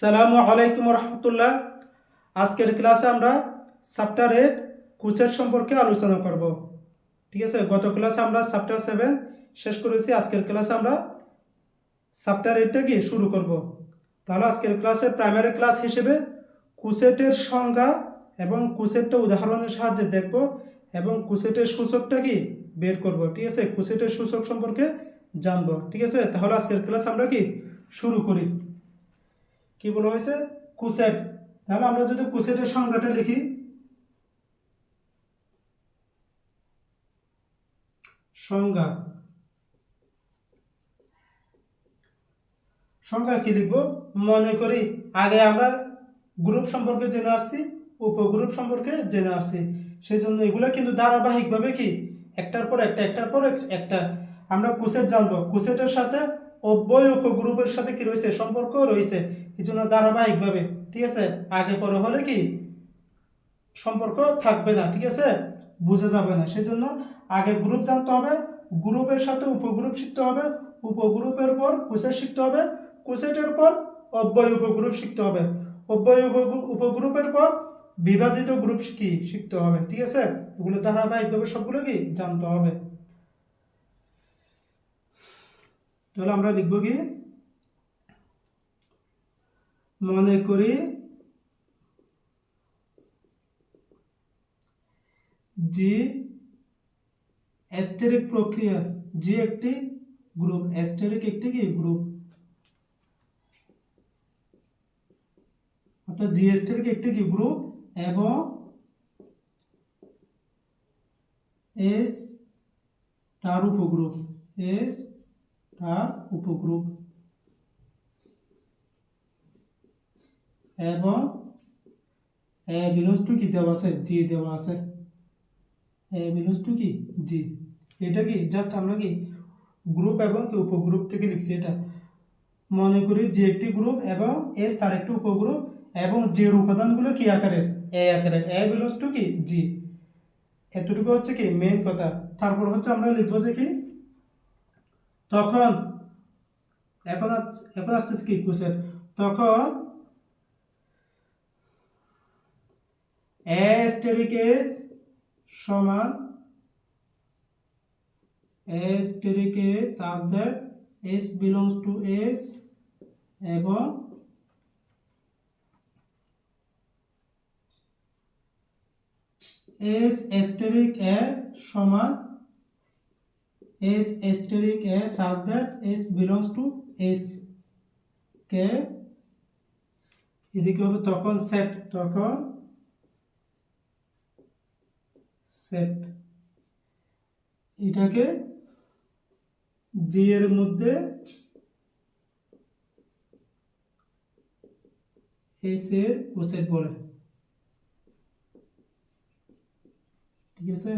সালামু আলাইকুম রহমতুল্লাহ। আজকের ক্লাসে আমরা চ্যাপ্টার এইট কুচের সম্পর্কে আলোচনা করব। ঠিক আছে? গত ক্লাসে আমরা চ্যাপ্টার সেভেন শেষ করেছি। আজকের ক্লাসে আমরা চ্যাপ্টার এইটটা কি শুরু করব। তাহলে আজকের ক্লাসে প্রাইমারি ক্লাস হিসেবে কুসেটের সংজ্ঞা এবং কুসেটটা উদাহরণের সাহায্যে দেখব এবং কুসেটের সূচকটা কি বের করব। ঠিক আছে? কুসেটের সূচক সম্পর্কে জানব। ঠিক আছে? তাহলে আজকের ক্লাস আমরা কি শুরু করি? কি বলা হয়েছে? কুসেট তাহলে আমরা যদি কুসেটের সংজ্ঞাটা লিখি। সংজ্ঞা। সংজ্ঞা কি লিখব? মনে করি, আগে আমরা গ্রুপ সম্পর্কে জেনে আসছি, উপগ্রুপ সম্পর্কে জেনে আসছি। সেই জন্য এগুলো কিন্তু ধারাবাহিকভাবে কি? একটার পর একটা, একটার পর একটা। আমরা কুসেট জানব। কুসেটের সাথে অব্যয় উপগ্রুপের সাথে কি রয়েছে? সম্পর্ক রয়েছে। এই জন্য ধারাবাহিকভাবে, ঠিক আছে? আগে পরে হলে কি? সম্পর্ক থাকবে না, ঠিক আছে? বুঝে যাবে না। সেই জন্য আগে গ্রুপ জানতে হবে, গ্রুপের সাথে উপগ্রুপ শিখতে হবে উপগ্রুপের পর কুসেট শিখতে হবে কুসেটের পর অব্যয় উপগ্রুপ শিখতে হবে। অব্যয় উপগ্রুপ উপগ্রুপের পর বিভাজিত গ্রুপ কি? শিখতে হবে, ঠিক আছে? এগুলো ধারাবাহিকভাবে সবগুলো কি? জানতে হবে। তাহলে আমরা লিখব কি? মনে করি জি অ্যাস্টেরিক প্রক্রিয়া জি একটি গ্রুপ অ্যাস্টেরিক একটি কি? গ্রুপ অর্থাৎ জি অ্যাস্টেরিক একটি কি? গ্রুপ এবং এস তার উপগ্রুপ এস তার উপগ্রুপ এবং এ বিলংস টু কি দেওয়া আছে? জি দেওয়া আছে। এ বিলংস টু কি? জি। এটা কি? জাস্ট আমরা কি গ্রুপ এবং কি উপগ্রুপ থেকে লিখছি এটা। মনে করি যে একটি গ্রুপ এবং এস তার একটি উপগ্রুপ এবং যে উপাদানগুলো কি আকারের? এ আকারের। এ বিলংস টু কি? জি। এতটুকু হচ্ছে কি মেন কথা। তারপর হচ্ছে আমরা লিখব যে কি তখন, এখন এখন আসতেছে কি কোশ্চেন তখন অ্যাস্টেরিক সমান asterisk S such that S belongs to S এবং এস অ্যাস্টেরিক এ সমান S asterisk A such that S belongs to S কে এদিকে হবে তখন সেট তখন সেট এটাকে জি এর মধ্যে এস এর কোসেট বলে। ঠিক আছে?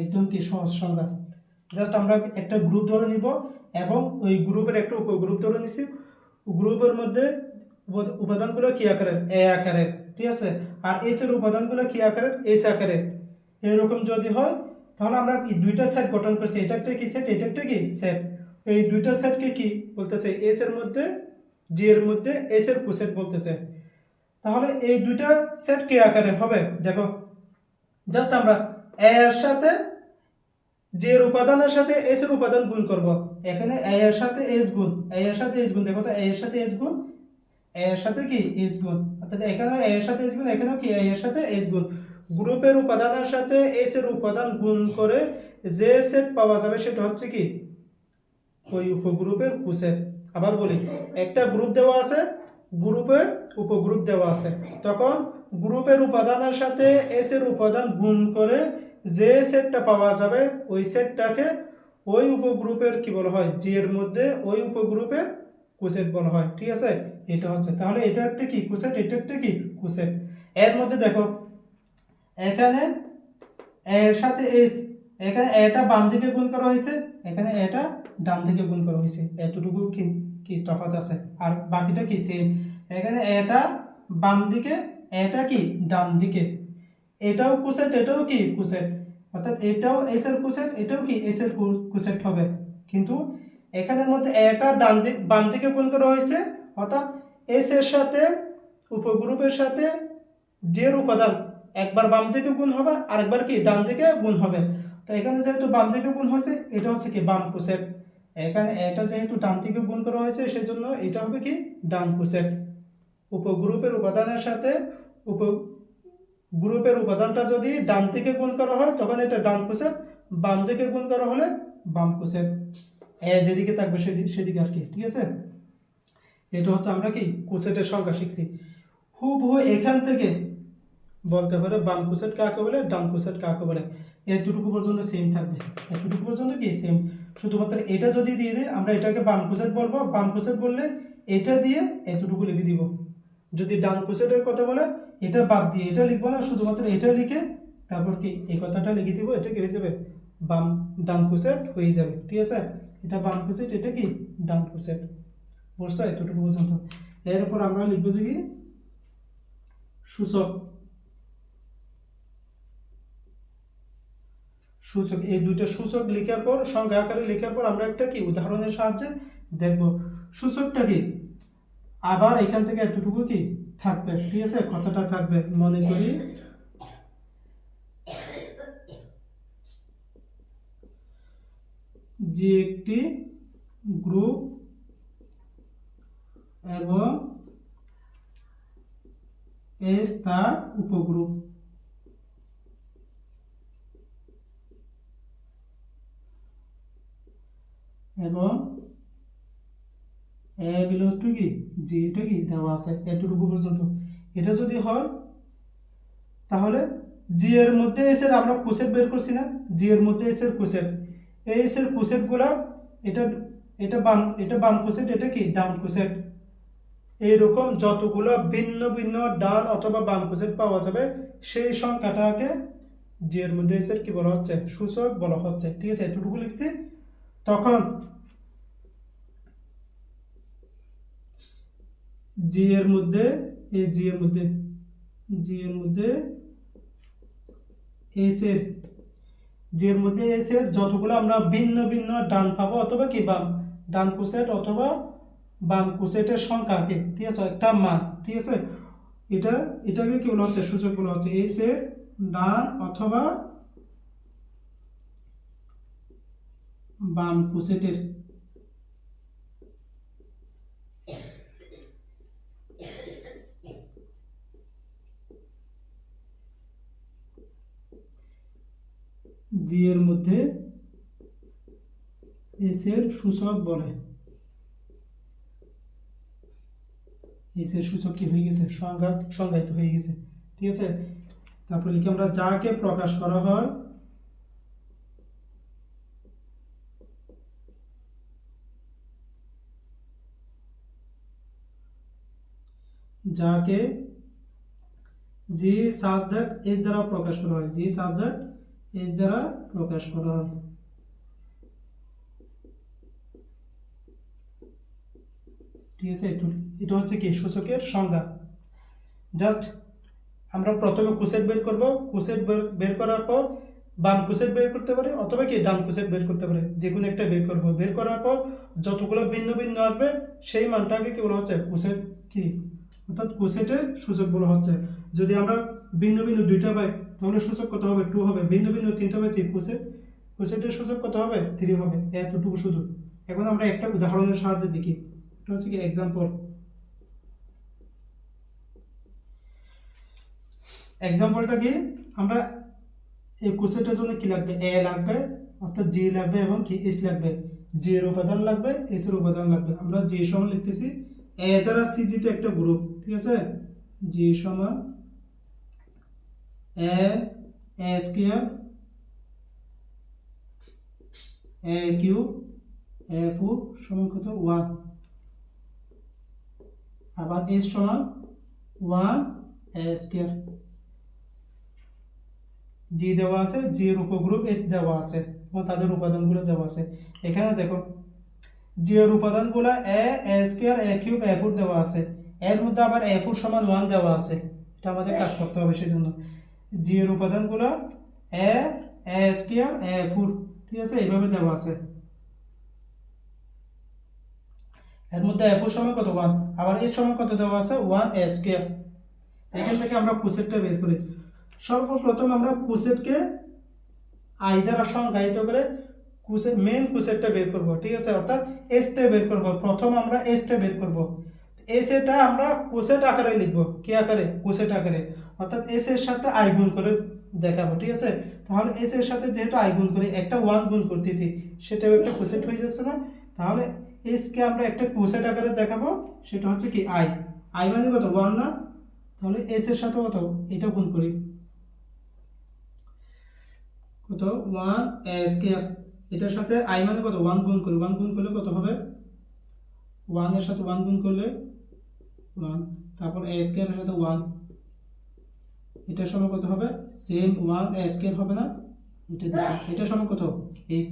একদম কি সহজ সংজ্ঞা? জাস্ট আমরা একটা গ্রুপ ধরে নিব এবং ওই গ্রুপের একটা উপগ্রুপ ধরে নিছি। গ্রুপের মধ্যে উপাদানগুলো কি আকারের এ আকারের ঠিক আছে? আর এস এর উপাদানগুলো কি আকারের এস আকারের এরকম যদি হয়, তাহলে আমরা দুইটা সেট গঠন করছি। এটা একটা কি সেট এটা একটা কি সেট এই দুইটা সেটকে কি বলতেছে? এস এর মধ্যে জি এর মধ্যে এস এর কুসেট বলতেছে। তাহলে এই দুইটা সেট কে আকারের হবে? দেখো, জাস্ট আমরা এর সাথে যে এর উপাদানের সাথে এস এর উপাদান গুণ করব। এখানে এ এর সাথে এস গুণ এ এর সাথে এস গুণ, দেখো তো এ এর সাথে এস গুণ এ এর সাথে কি? এস গুণ। অর্থাৎ এখানে এ এর সাথে এস গুণ, এখানেও কি? এ এর সাথে এস গুণ। গ্রুপের উপাদানের সাথে এস এর উপাদান গুণ করে যে সেট পাওয়া যাবে সেটা হচ্ছে কি? ওই উপগ্রুপের কুসেট। আবার বলি, একটা গ্রুপ দেওয়া আছে গ্রুপের উপগ্রুপ দেওয়া আছে। তখন গ্রুপের উপাদানের সাথে এস এর উপাদান গুণ করে যে সেটটা পাওয়া যাবে, ওই সেটটাকে ওই উপগ্রুপের কি বলা হয় জি এর মধ্যে ওই উপগ্রুপের কুসেট বলা হয়, ঠিক আছে? এটা হচ্ছে, তাহলে এটা একটা কি? কুসেট এটা একটা কি? কুসেট এর মধ্যে দেখো, এখানে এর সাথে এস এখানে এটা বাম দিকে গুণ করা হয়েছে, এখানে এটা ডান দিকে গুণ করা হয়েছে। এতটুকু কি কি তফাৎ আছে? আর বাকিটা কি? সেম এখানে এটা বাম দিকে, এটা কি? ডান দিকে। এটাও কুসেট এটাও কি? কুসেট অর্থাৎ এটাও এস এর কুসেট এটাও কি এস এর কুসেট হবে। কিন্তু এখানের মধ্যে এটা ডান দিক বাম দিকে গুণ করা হয়েছে। অর্থাৎ এস এর সাথে, উপগ্রুপের সাথে জের উপাদান একবার বাম দিকে গুণ হবে, আরেকবার কি ডান দিকে গুণ হবে। তো এখানে যেহেতু বাম দিকে গুণ হয়েছে, এটা হচ্ছে কি বাম কুসেট এখানে এটা যেহেতু ডান দিকে গুণ করা হয়েছে, সেজন্য এটা হবে কি ডান কুসেট উপগ্রুপের উপাদানের সাথে, উপ গ্রুপের উপাদানটা যদি ডান থেকে গুণ করা হয়, তখন এটা ডান কুসেট বাম দিকে গুণ করা হলে বাম এ যেদিকে থাকবে সেদিকে আর কি, ঠিক আছে? এটা হচ্ছে আমরা কি কুসেটের সংখ্যা শিখছি। হুবহু এখান থেকে বলতে পারে বাম কুসেট কাকে বলে, ডান কুসেট কাকে বলে। এতটুকু পর্যন্ত সেম থাকবে। এতটুকু পর্যন্ত কি সেম শুধুমাত্র এটা যদি দিয়ে দিই, আমরা এটাকে বাম কুসেট বলব। বাম কুসেট বললে এটা দিয়ে এতটুকু লিখে দিব। যদি ডান কুসেটের কথা বলে এটা বাদ দিয়ে, এটা লিখব না, শুধুমাত্র এটা লিখে তারপর কি এই কথাটা লিখে দিব, এটা কি হয়ে যাবে? বাম ডান কুসেট হয়ে যাবে, ঠিক আছে? এটা বাম কুসেট, এটা কি? ডান কুসেট। বুঝছ? এতটুকু পর্যন্ত। এরপর আমরা লিখব যে কি? সূচক। সূচক, এই দুইটা সূচক লেখার পর, সংখ্যা আকারে লেখার পর আমরা একটা কি? উদাহরণের সাহায্যে দেখব। সূচকটা কি? আবার এখান থেকে এতটুকু কি? থাকবে, ঠিক আছে? কথাটা থাকবে, মনে করি। যে একটি গ্রুপ এবং এস তার উপগ্রুপ। এবং এ বিলংস টু কি? জি এটা কি? দেওয়া আছে এতটুকু পর্যন্ত। এটা যদি হয়, তাহলে জি এর মধ্যে এস এর আমরা কোসেট বের করছি না। জি এর মধ্যে এস এর কোসেট এই এস এর এটা এটা বাম এটা বাম কোসেট এটা কি? ডান কোসেট এইরকম যতগুলো ভিন্ন ভিন্ন ডান অথবা বাম কোসেট পাওয়া যাবে, সেই সংখ্যাটাকে জি এর মধ্যে এস এর কি বলা হচ্ছে? সূচক বলা হচ্ছে। ঠিক আছে, এতটুকু লিখছি। তখন জি এর মধ্যে এই জি এর মধ্যে জি এর মধ্যে এস এর জি এর মধ্যে এস এর যতগুলো আমরা ভিন্ন ভিন্ন ডান পাবো, অথবা কি বাম, ডান কুসেট অথবা বাম কুসেটের সংখ্যাকে, ঠিক আছে? একটা মান, ঠিক আছে? এটা, এটাকে কি বলা হচ্ছে? সূচক বলা হচ্ছে। এস এর ডান অথবা বাম কুসেটের জি এর মধ্যে এস সূচক বলে। এস সূচক কি হয়ে গেছে? সংজ্ঞা, সংজ্ঞায়িত হয়ে গেছে। ঠিক আছে? তারপর লিখে আমরা যাকে প্রকাশ করা হয়, যাকে যে সাবজেক্ট এস দ্বারা প্রকাশ করা হয়। যে সাবজেক্ট এস দ্বারা প্রকাশ করা হয়। ঠিক আছে এটা হচ্ছে কি? সূচকের সংজ্ঞা। জাস্ট আমরা প্রথমে কুসেট বের করব। কুসেট বের- করার পর বাম কুসেট বের করতে পারে অথবা কি ডান কুসেট বের করতে পারে। যে কোনো একটা বের করব। বের করার পর যতগুলো ভিন্ন ভিন্ন আসবে, সেই মানটাকে কি বলা হচ্ছে? কুসেট কি? অর্থাৎ কুসেটের সূচক বলা হচ্ছে। যদি আমরা ভিন্ন ভিন্ন দুইটা পাই তাহলে সূচক কত হবে? টু হবে। ভিন্ন ভিন্ন তিনটা পাইছি কুসেট কুসেটের সূচক কত হবে? থ্রি হবে। এতটুকু শুধু। এখন আমরা একটা উদাহরণের সাহায্যে দেখি। এটা হচ্ছে কি এক্সাম্পল এক্সাম্পলটা কি? আমরা এই কোসেটের জন্য কি লাগবে? এ লাগবে, অর্থাৎ জি লাগবে এবং কি? এস লাগবে। জি এর উপাদান লাগবে এস এর উপাদান লাগবে। আমরা জি সমান লিখতেছি। এ দ্বারা সি যেটা একটা গ্রুপ ঠিক আছে? জি সমান A A square A cube A four সমান কত? ওয়ান আবার এস সমান ওয়ান এ স্কোয়ার জি দেওয়া আছে জি এর উপগ্রুপ এস দেওয়া আছে, এবং তাদের উপাদানগুলো দেওয়া আছে। এখানে দেখো জি এর উপাদানগুলো A A square A cube A four দেওয়া আছে। এর মধ্যে আবার এ ফোর সমান ওয়ান দেওয়া আছে। এটা আমাদের কাজ করতে হবে সেই জন্য জি এর উপাদানগুলো এ এ স্কোয়ার, এ ফোর ঠিক আছে? এইভাবে দেওয়া আছে। এর মধ্যে এফ সময় কত? ওয়ান। আবার এর সময় কত দেওয়া আছে? One A square. এখান থেকে আমরা কুসেটটা বের করি। সর্বপ্রথম আমরা কুসেটকে আই দ্বারা সংজ্ঞায়িত করে কুসেট মেন কুসেটটা বের করব, ঠিক আছে? অর্থাৎ এসটা বের করব। প্রথম আমরা এসটা বের করব। এস এটা আমরা কুসেট আকারে লিখব। কি আকারে? কুসেট আকারে। অর্থাৎ এস এর সাথে আই গুণ করে দেখাবো, ঠিক আছে? তাহলে এস এর সাথে যেহেতু আই গুণ করি একটা ওয়ান গুণ করতেছি, সেটাও একটা কুসেট হয়ে যাচ্ছে না? তাহলে এস কে আমরা একটা কুসেট আকারে দেখাবো, সেটা হচ্ছে কি আই আই মানে কত? ওয়ান না? তাহলে এস এর সাথে কত? এটা গুণ করি। কত? ওয়ান স্কোয়ার এটার সাথে আই মানে কত? ওয়ান গুণ করি। ওয়ান গুণ করলে কত হবে? ওয়ানের সাথে ওয়ান গুণ করলে ওয়ান তারপর এ স্কোয়ারের সাথে ওয়ান এটার সময় কত হবে? সেম ওয়ান স্কোয়ার হবে না? এটা দিচ্ছি এটার সময় কত এইচ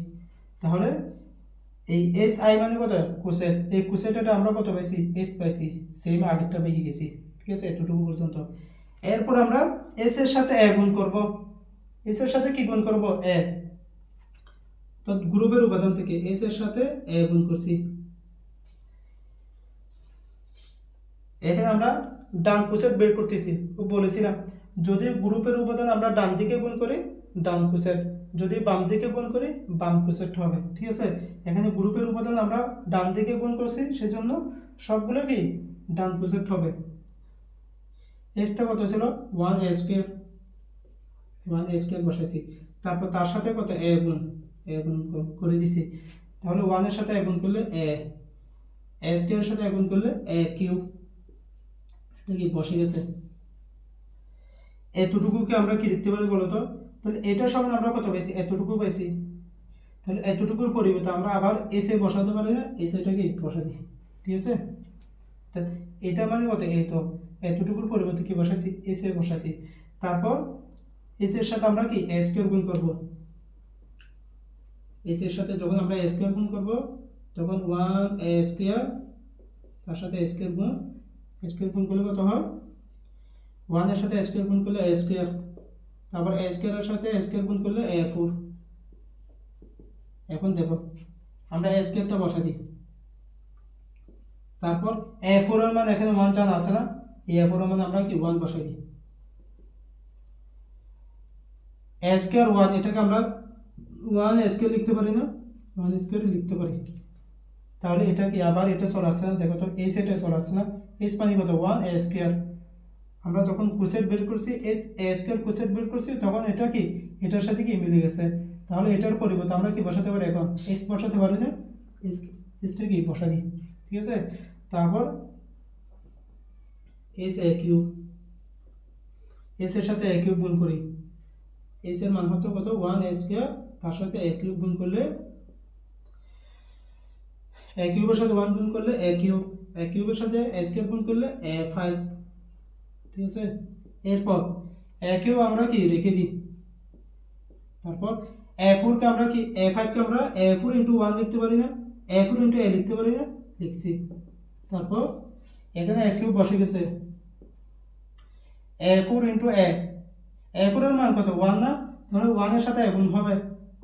তাহলে এই এস আই মানে কত? কুসেট এই কুসেটটা আমরা কত পাইছি? এস পাইছি। সেম আগেরটা পেয়ে গেছি। ঠিক আছে? এতটুকু পর্যন্ত। এরপর আমরা এস এর সাথে এ গুণ করব। এস এর সাথে কি গুণ করব? এ তো গ্রুপের উপাদান থেকে এস এর সাথে এ গুণ করছি। এখানে আমরা ডান কুসেট বের করতেছি। বলেছিলাম। যদি গ্রুপের উপাদান আমরা ডান দিকে গুণ করি, ডান কুসেট যদি বাম দিকে গুণ করি, বাম কুসেট হবে। ঠিক আছে? এখানে গ্রুপের উপাদান আমরা ডান দিকে গুণ করছি, সেজন্য সবগুলো কি? ডান কুসেট হবে। এসটা কত ছিল? One A square. One A square বসাইছি। তারপর তার সাথে কত? এ গুণ। এ গুণ করে দিছি। তাহলে ওয়ানের সাথে এ গুণ করলে এ। এ স্কোয়ারের সাথে এ গুণ করলে এ কিউব। এটা কি? বসে গেছে। এতটুকুকে আমরা কি লিখতে পারি বলতো? তাহলে এটার সমান আমরা কত পাইছি? এতটুকু পাইছি। তাহলে এতটুকুর পরিবর্তে আমরা আবার এসে বসাতে পারি না? এসেটাকে বসা দিই। ঠিক আছে? তা এটা মানে কত? এই তো, এতটুকুর পরিবর্তে কি বসাইছি? এসে বসাইছি। তারপর এস এর সাথে আমরা কি? এ স্কোয়ার গুণ করব। এস এর সাথে যখন আমরা এ স্কোয়ার গুণ করব, তখন ওয়ান এ স্কোয়ার তার সাথে স্কোয়ার গুণ স্কোয়ার গুণ করলে কত হয়? ওয়ানের সাথে স্কোয়ার গুণ করলে এ স্কোয়ার তারপর এ স্কোয়ারের সাথে স্কোয়ার গুণ করলে এ ফোর এখন দেখো, আমরা এ স্কোয়ারটা বসা দিই। তারপর এ ফোর এর মান এখানে ওয়ান চান আছে না? এই এ ফোর এর মান আমরা কি ওয়ান বসাই দিই। এ স্কোয়ার ওয়ান এটাকে আমরা ওয়ান স্কোয়ার লিখতে পারি না? ওয়ান স্কোয়ার লিখতে পারি। তাহলে এটা কি আবার এটা আসছে না? দেখো তো, এই সেটে চলে আসছে না। এস মানে কত? ওয়ান এ স্কোয়ার আমরা যখন কুসেট বের করছি এস এ স্কোয়ার কুসেট বের করছি, তখন এটা কি? এটার সাথে কি মিলে গেছে? তাহলে এটার পরিবর্তে আমরা কি বসাতে পারি এখন? এস বসাতে পারি না? এস এসটা কি? বসা দিই। ঠিক আছে? তারপর এস এ কিউব এস এর সাথে এ কিউব গুণ করি। এস এর মান হতো কত? ওয়ান এ স্কোয়ার তার সাথে এ কিউব গুণ করলে এ কিউবের সাথে ওয়ান গুণ করলে এ কিউব। এ কিউবের সাথে এ স্কোয়ার গুণ করলে এ ফাইভ ঠিক আছে? এরপর এ কিউব আমরা কি রেখে দিই? তারপর এ ফোরকে আমরা কি, এ ফাইভকে আমরা এ ফোর ইন্টু ওয়ান লিখতে পারি না? এ ফোর ইন্টু এ লিখতে পারি না? লিখছি। তারপর এখানে এ কিউব বসে গেছে। এ ফোর ইন্টু এ এ ফোরের মান কত? ওয়ান না? তাহলে ওয়ানের সাথে এ গুণ হবে।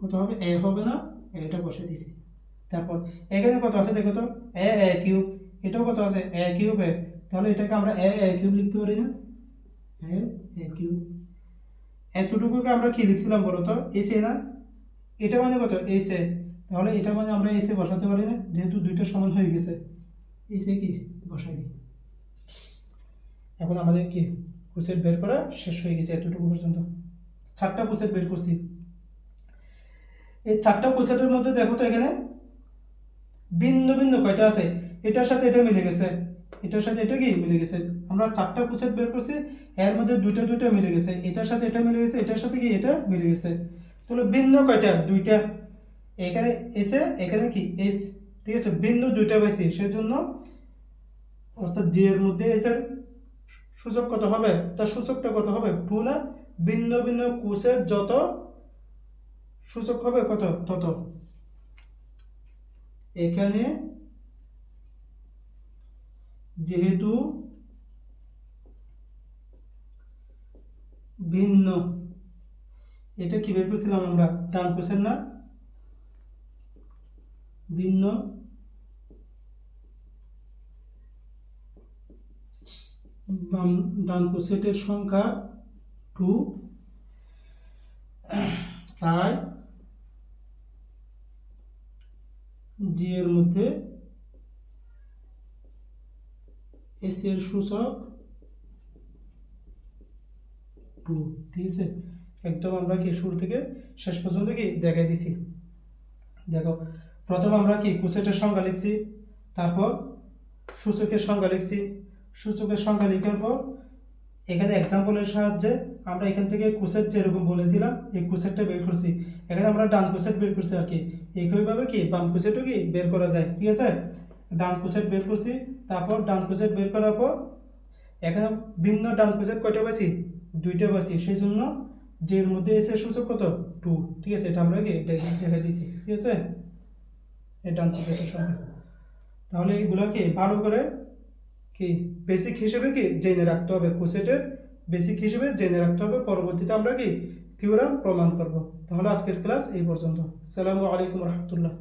কত হবে? এ হবে না? এটা বসে দিয়েছি। তারপর এখানে কত আছে দেখো তো? A A cube. এটাও কত আছে? A cube, A. তাহলে এটাকে আমরা এ এ কিউব লিখতে পারি না? এ এ কিউব। এতটুকুকে আমরা কি লিখছিলাম বলো তো? এসে না? এটা মানে কত? এসে তাহলে এটা মানে আমরা এসে বসাতে পারি না, যেহেতু দুইটা সমান হয়ে গেছে। এসে কি? বসাই দিই। এখন আমাদের কি? কুসেট বের করা শেষ হয়ে গেছে এতটুকু পর্যন্ত। চারটা কুসেট বের করছি। এই চারটা কুসেটের মধ্যে দেখো তো এখানে ভিন্ন ভিন্ন কয়টা আছে? এটার সাথে এটা মিলে গেছে। এটার সাথে এটা কি মিলে গেছে? আমরা চারটা কুসেট বের করছি, এর মধ্যে দুইটা দুইটা মিলে গেছে। এটার সাথে এটা মিলে গেছে, এটার সাথে কি এটা মিলে গেছে? তাহলে ভিন্ন কয়টা? দুইটা। এখানে এসে এখানে কি? এস ঠিক আছে ভিন্ন দুইটা পাইছি, সেজন্য অর্থাৎ জি এর মধ্যে এসের সূচক কত হবে? তার সূচকটা কত হবে? টু না? ভিন্ন ভিন্ন কোষের যত সূচক হবে কত? তত। এখানে যেহেতু ভিন্ন। এটা কি বের করছিলাম আমরা? টান কোশ্চেন না? ভিন্ন। ডান কোসেটের সংখ্যা টু। তাই জি এর মধ্যে এস এর সূচক টু, ঠিক আছে? একদম আমরা কি শুরু থেকে শেষ পর্যন্ত কি দেখাই দিছি? দেখো, প্রথম আমরা কি কুসেটের সংখ্যা লিখছি, তারপর সূচকের সংখ্যা লিখছি। সূচকের সংখ্যা লেখার পর এখানে এক্সাম্পলের সাহায্যে আমরা এখান থেকে কুসেট যেরকম বলেছিলাম, এই কুসেটটা বের করছি। এখানে আমরা ডান কুসেট বের করছি আর কি। একইভাবে কি বাম কুসেটও কি বের করা যায়, ঠিক আছে? ডান কুসেট বের করছি, তারপর ডান কুসেট বের করার পর এখানে ভিন্ন ডান কুসেট কয়টা পাইছি? দুইটা পাইছি। সেই জন্য এর মধ্যে এসে সূচক কত? টু। ঠিক আছে, এটা আমরা কি দেখে দিচ্ছি ঠিক আছে? এই ডান কুসেটের সংখ্যা তাহলে এগুলোকে ভালো করে কি বেসিক হিসেবে কি জেনে রাখতে হবে কুসেটের বেসিক হিসেবে জেনে রাখতে হবে। পরবর্তীতে আমরা কি থিওরাম প্রমাণ করব। তাহলে আজকের ক্লাস এই পর্যন্ত। আসসালামু আলাইকুম রহমতুল্লাহ।